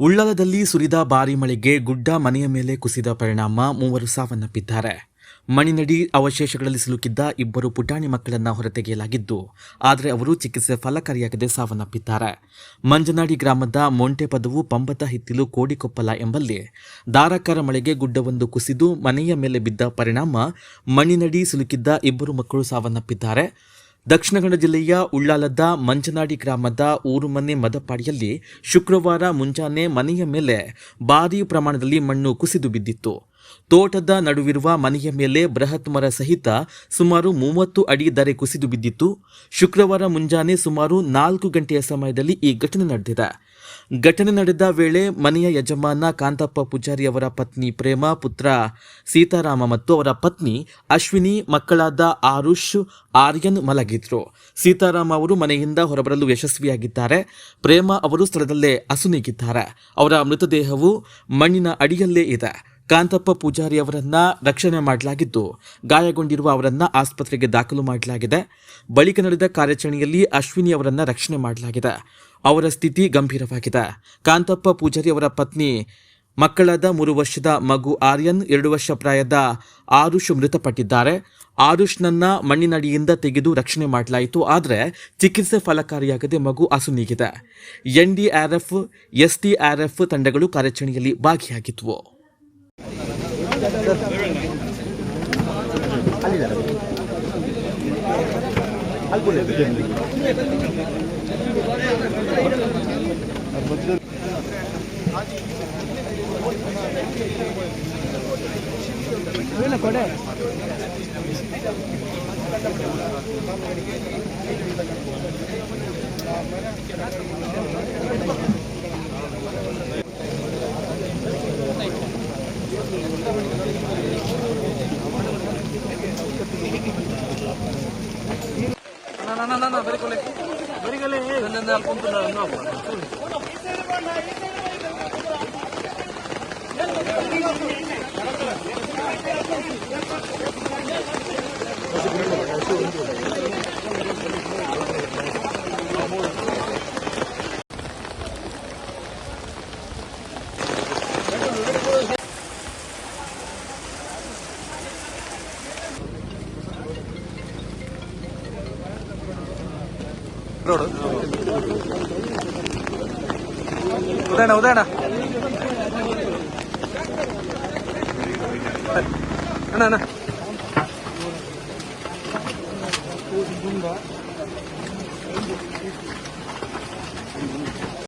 ಉಳ್ಳಾಲದಲ್ಲಿ ಸುರಿದ ಭಾರಿ ಮಳೆಗೆ ಗುಡ್ಡ ಮನೆಯ ಮೇಲೆ ಕುಸಿದ ಪರಿಣಾಮ ಮೂವರು ಸಾವನ್ನಪ್ಪಿದ್ದಾರೆ. ಮಣ್ಣಿನಡಿ ಅವಶೇಷಗಳಲ್ಲಿ ಸಿಲುಕಿದ್ದ ಇಬ್ಬರು ಪುಟಾಣಿ ಮಕ್ಕಳನ್ನು ಹೊರತೆಗೆಯಲಾಗಿದ್ದು, ಆದರೆ ಅವರು ಚಿಕಿತ್ಸೆ ಫಲಕಾರಿಯಾಗದೆ ಸಾವನ್ನಪ್ಪಿದ್ದಾರೆ. ಮಂಜನಾಡಿ ಗ್ರಾಮದ ಮೊಂಟೆ ಪದವು ಪಂಬತ ಹಿತ್ತಿಲು ಕೋಡಿಕೊಪ್ಪಲ ಎಂಬಲ್ಲಿ ಧಾರಾಕಾರ ಮಳೆಗೆ ಗುಡ್ಡವೊಂದು ಕುಸಿದು ಮನೆಯ ಮೇಲೆ ಬಿದ್ದ ಪರಿಣಾಮ ಮಣ್ಣಿನಡಿ ಸಿಲುಕಿದ್ದ ಇಬ್ಬರು ಮಕ್ಕಳು ಸಾವನ್ನಪ್ಪಿದ್ದಾರೆ. ದಕ್ಷಿಣ ಕನ್ನಡ ಜಿಲ್ಲೆಯ ಉಳ್ಳಾಲದ ಮಂಜನಾಡಿ ಗ್ರಾಮದ ಊರುಮನೆ ಮದಪಾಡಿಯಲ್ಲಿ ಶುಕ್ರವಾರ ಮುಂಜಾನೆ ಮನೆಯ ಮೇಲೆ ಭಾರೀ ಪ್ರಮಾಣದಲ್ಲಿ ಮಣ್ಣು ಕುಸಿದು ಬಿದ್ದಿತ್ತು. ತೋಟದ ನಡುವಿರುವ ಮನೆಯ ಮೇಲೆ ಬೃಹತ್ ಮರ ಸಹಿತ ಸುಮಾರು ಮೂವತ್ತು ಅಡಿ ದರೆ ಕುಸಿದು ಬಿದ್ದಿತ್ತು. ಶುಕ್ರವಾರ ಮುಂಜಾನೆ ಸುಮಾರು ನಾಲ್ಕು ಗಂಟೆಯ ಸಮಯದಲ್ಲಿ ಈ ಘಟನೆ ನಡೆದಿದೆ. ಘಟನೆ ನಡೆದ ವೇಳೆ ಮನೆಯ ಯಜಮಾನ ಕಾಂತಪ್ಪ ಪೂಜಾರಿ ಅವರ ಪತ್ನಿ ಪ್ರೇಮ, ಪುತ್ರ ಸೀತಾರಾಮ ಮತ್ತು ಅವರ ಪತ್ನಿ ಅಶ್ವಿನಿ ಮಕ್ಕಳಾದ ಆರುಷ್, ಆರ್ಯನ್ ಮಲಗಿದ್ರು. ಸೀತಾರಾಮ ಅವರು ಮನೆಯಿಂದ ಹೊರಬರಲು ಯಶಸ್ವಿಯಾಗಿದ್ದಾರೆ. ಪ್ರೇಮ ಅವರು ಸ್ಥಳದಲ್ಲೇ ಅಸುನೀಗಿದ್ದಾರೆ ಅವರ ಮೃತದೇಹವು ಮಣ್ಣಿನ ಅಡಿಯಲ್ಲೇ ಇದೆ. ಕಾಂತಪ್ಪ ಪೂಜಾರಿ ಅವರನ್ನ ರಕ್ಷಣೆ ಮಾಡಲಾಗಿದ್ದು, ಗಾಯಗೊಂಡಿರುವ ಅವರನ್ನ ಆಸ್ಪತ್ರೆಗೆ ದಾಖಲು ಮಾಡಲಾಗಿದೆ. ಬಳಿಕ ನಡೆದ ಕಾರ್ಯಾಚರಣೆಯಲ್ಲಿ ಅಶ್ವಿನಿ ಅವರನ್ನ ರಕ್ಷಣೆ ಮಾಡಲಾಗಿದೆ. ಅವರ ಸ್ಥಿತಿ ಗಂಭೀರವಾಗಿದೆ. ಕಾಂತಪ್ಪ ಪೂಜಾರಿ ಅವರ ಪತ್ನಿ, ಮಕ್ಕಳಾದ ಮೂರು ವರ್ಷದ ಮಗು ಆರ್ಯನ್ ಎರಡು ವರ್ಷ ಪ್ರಾಯದ ಆರುಷ್ ಮೃತಪಟ್ಟಿದ್ದಾರೆ. ಆರುಷ್ನನ್ನ ಮಣ್ಣಿನಡಿಯಿಂದ ತೆಗೆದು ರಕ್ಷಣೆ ಮಾಡಲಾಯಿತು. ಆದರೆ ಚಿಕಿತ್ಸೆ ಫಲಕಾರಿಯಾಗದೆ ಮಗು ಅಸುನೀಗಿದೆ ಆರ್ ಎಫ್ ತಂಡಗಳು ಕಾರ್ಯಾಚರಣೆಯಲ್ಲಿ ಭಾಗಿಯಾಗಿದ್ವು. Ali dale. Algo le entiende. ना ना ना ना मेरे को ले मेरे को ले ना ना ना पंप ना ना రోడ్ ఉదయన ఉదయన అన్న